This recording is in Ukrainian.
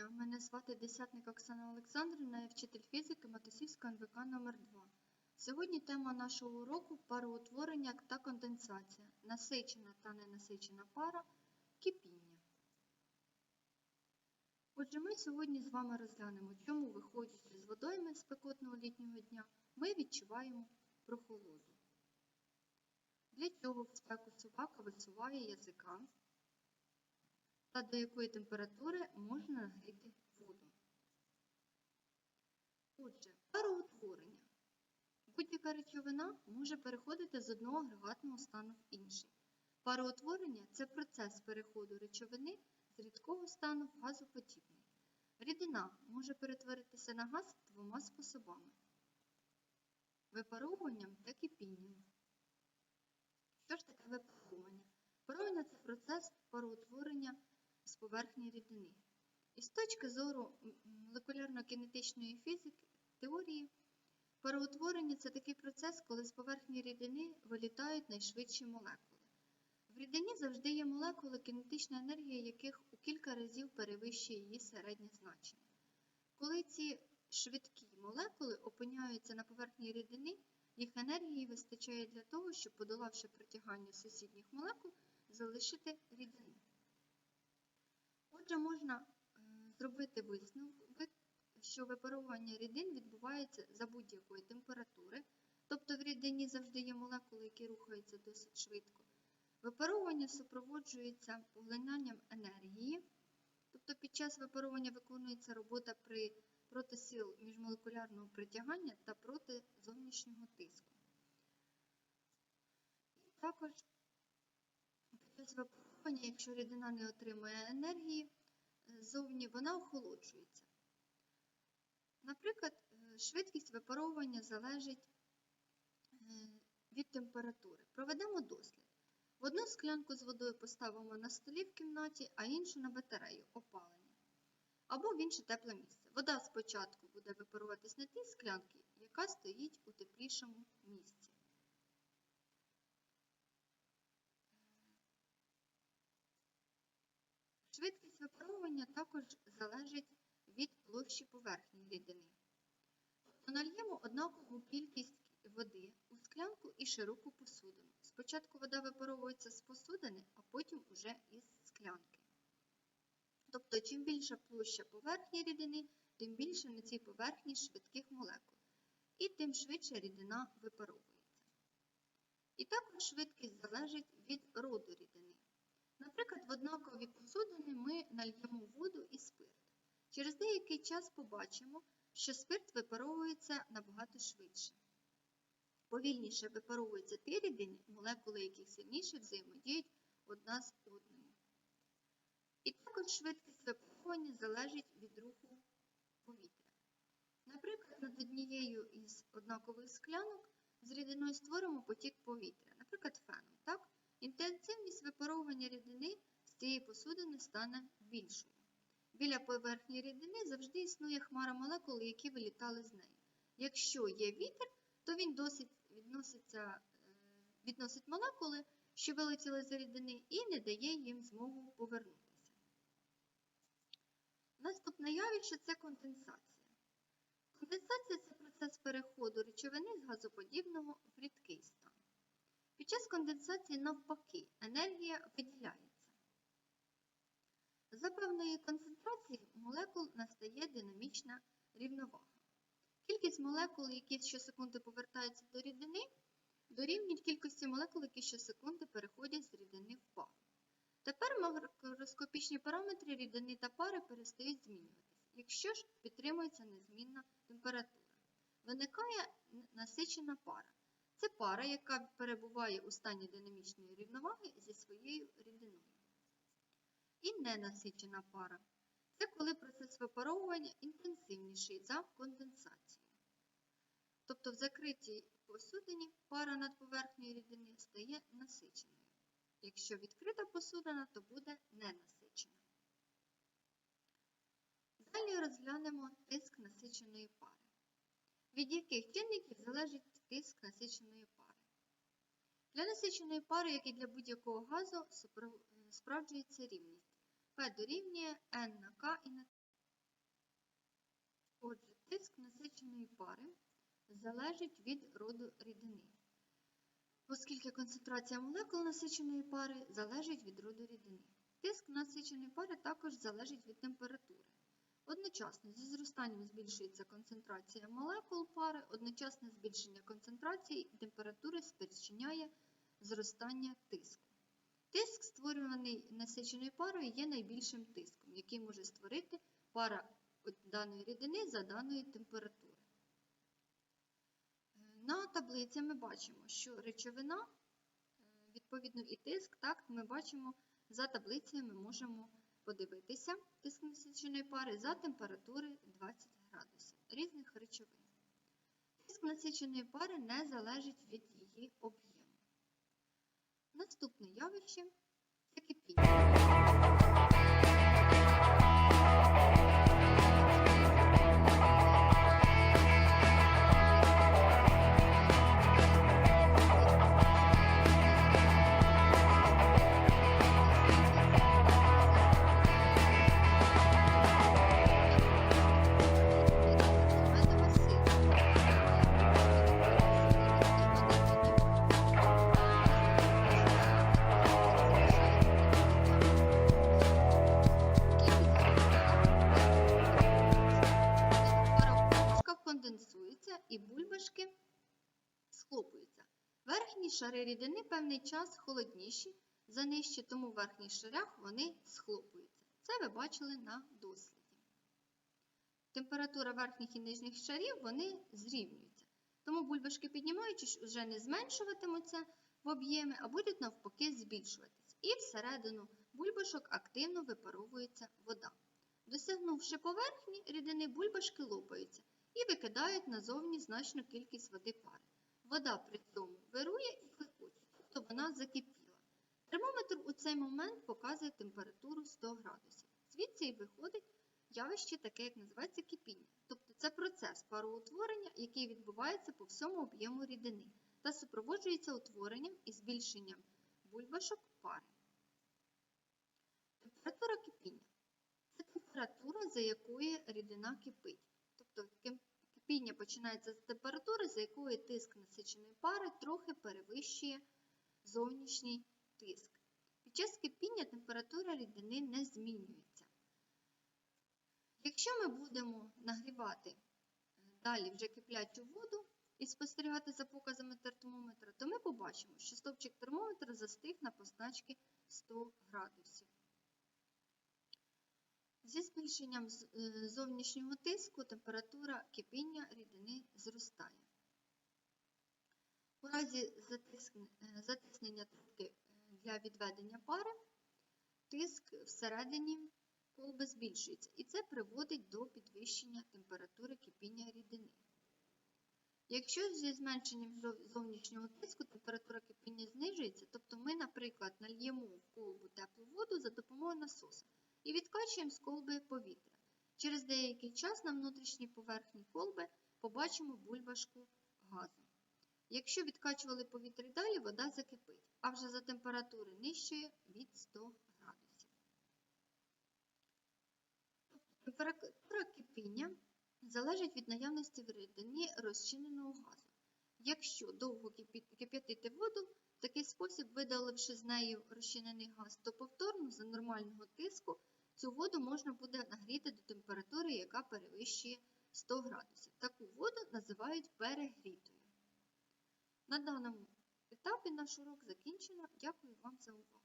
дня. Мене звати Десятник Оксана Олександрівна, я вчитель фізики Матусівського НВК номер 2 Сьогодні тема нашого уроку пароутворення та конденсація, насичена та ненасичена пара, кипіння. Отже, ми сьогодні з вами розглянемо, чому, виходячи з водойми спекотного літнього дня, ми відчуваємо прохолоду. Для цього в спеку собака висуває язика та до якої температури можна нагріти воду. Отже, пароутворення. Будь-яка речовина може переходити з одного агрегатного стану в інший. Пароутворення це процес переходу речовини з рідкого стану в газоподібний. Рідина може перетворитися на газ двома способами випаровуванням та кипінням. Що ж таке випаровування? Випаровування це процес пароутворення з поверхні рідини. І з точки зору молекулярно-кінетичної фізики, теорії, пароутворення це такий процес, коли з поверхні рідини вилітають найшвидші молекули. В рідині завжди є молекули, кінетична енергія яких у кілька разів перевищує її середнє значення. Коли ці швидкі молекули опиняються на поверхні рідини, їх енергії вистачає для того, щоб, подолавши притягання сусідніх молекул, залишити рідину. Отже, можна е, зробити висновок, що випаровування рідин відбувається за будь-якої температури, тобто в рідині завжди є молекули, які рухаються досить швидко. Випаровування супроводжується поглинанням енергії, тобто під час випаровування виконується робота при проти сил міжмолекулярного притягання та проти зовнішнього тиску. Також під час випаровування, якщо рідина не отримує енергії, ззовні вона охолоджується. Наприклад, е, швидкість випаровування залежить е, від температури. Проведемо дослід. В одну склянку з водою поставимо на столі в кімнаті, а іншу на батарею опалення або в інше тепле місце. Вода спочатку буде випаруватись на тій склянці, яка стоїть у теплішому місці. Швидкість випаровування також залежить від площі поверхні рідини. Тобто нальємо однакову кількість води у склянку і широку посудину. Спочатку вода випаровується з посудини, а потім уже із склянки. Тобто, чим більша площа поверхні рідини, тим більше на цій поверхні швидких молекул, і тим швидше рідина випаровується. І також швидкість залежить від роду рідини. Наприклад, в однакові посудини ми нальємо воду і спирт. Через деякий час побачимо, що спирт випаровується набагато швидше. Повільніше випаровуються ті рідини, молекули яких сильніше взаємодіють одна з одною. І також швидкість випаровування залежить від руху повітря. Наприклад, над однією із однакових склянок з рідиною створимо потік повітря, наприклад, феном. Так? Інтенсивність випаровування рідини з цієї посудини стане більшою. Біля поверхні рідини завжди існує хмара молекул, які вилітали з неї. Якщо є вітер, то він досить е, відносить молекули, що вилетіли з рідини, і не дає їм змогу повернутися. Наступне явище це конденсація. Конденсація це процес переходу речовини з газоподібного в рідкий стан. Під час конденсації, навпаки, енергія виділяється. За певної концентрації молекул настає динамічна рівновага. Кількість молекул, які щосекунди повертаються до рідини, дорівнюють кількості молекул, які щосекунди переходять з рідини в пару. Тепер макроскопічні параметри рідини та пари перестають змінюватися, якщо ж підтримується незмінна температура. Виникає насичена пара. Це пара, яка перебуває у стані динамічної рівноваги зі своєю рідиною. І ненасичена пара. Це коли процес випаровування інтенсивніший за конденсацією. Тобто в закритій посудині пара над поверхнею рідини стає насиченою. Якщо відкрита посудина, то буде ненасичена. Далі розглянемо тиск насиченої пари від яких чинників залежить тиск насиченої пари. Для насиченої пари, як і для будь-якого газу, е, справджується рівність. P дорівнює N на К і на Т. Отже, тиск насиченої пари залежить від роду рідини, оскільки концентрація молекул насиченої пари залежить від роду рідини. Тиск насиченої пари також залежить від температури. Одночасно зі зростанням збільшується концентрація молекул пари, одночасне збільшення концентрації і температури спричиняє зростання тиску. Тиск, створюваний насиченою парою, є найбільшим тиском, який може створити пара даної рідини за даної температури. Е, На таблиці ми бачимо, що речовина, е, відповідно і тиск, так, ми бачимо за таблицею ми можемо подивитися тиск насиченої пари за температури 20 градусів різних речовин. Тиск насиченої пари не залежить від її об'єму. Наступне явище це кипіння. Верхні шари рідини певний час холодніші за нижчі, тому в верхніх шарах вони схлопуються. Це ви бачили на досліді. Температура верхніх і нижніх шарів вони зрівнюються. Тому бульбашки, піднімаючись, вже не зменшуватимуться в об'ємі, а будуть навпаки збільшуватись. І всередину бульбашок активно випаровується вода. Досягнувши поверхні рідини, бульбашки лопаються і викидають назовні значну кількість води пари. Вода при цьому вирує і кликоче, тобто вона закипіла. Термометр у цей момент показує температуру 100 градусів. Звідси і виходить явище таке, як називається кипіння. Тобто це процес пароутворення, який відбувається по всьому об'єму рідини та супроводжується утворенням і збільшенням бульбашок пари. Температура кипіння це температура, за якої рідина кипить. Тобто кипіння починається з температури, за якої тиск насиченої пари трохи перевищує зовнішній тиск. Під час кипіння температура рідини не змінюється. Якщо ми будемо нагрівати е, далі вже киплячу воду і спостерігати за показами термометра, то ми побачимо, що стовпчик термометра застиг на позначці 100 градусів. Зі збільшенням е, зовнішнього тиску температура кипіння рідини зростає. У разі е, затиснення трубки е, для відведення пари тиск всередині колби збільшується, і це приводить до підвищення температури кипіння рідини. Якщо зі зменшенням зовнішнього тиску температура кипіння знижується, тобто ми, наприклад, нальємо в колбу теплу воду за допомогою насоса і відкачуємо з колби повітря. Через деякий час на внутрішній поверхні колби побачимо бульбашку газу. Якщо відкачували повітря далі, вода закипить, а вже за температури нижчої від 100 градусів. Температура кипіння залежить від наявності в рідині розчиненого газу. Якщо довго кип'ятити воду, в такий спосіб, видаливши з нею розчинений газ, то повторно за нормального тиску цю воду можна буде нагріти до температури, яка перевищує 100 градусів. Таку воду називають перегрітою. На даному етапі наш урок закінчено. Дякую вам за увагу.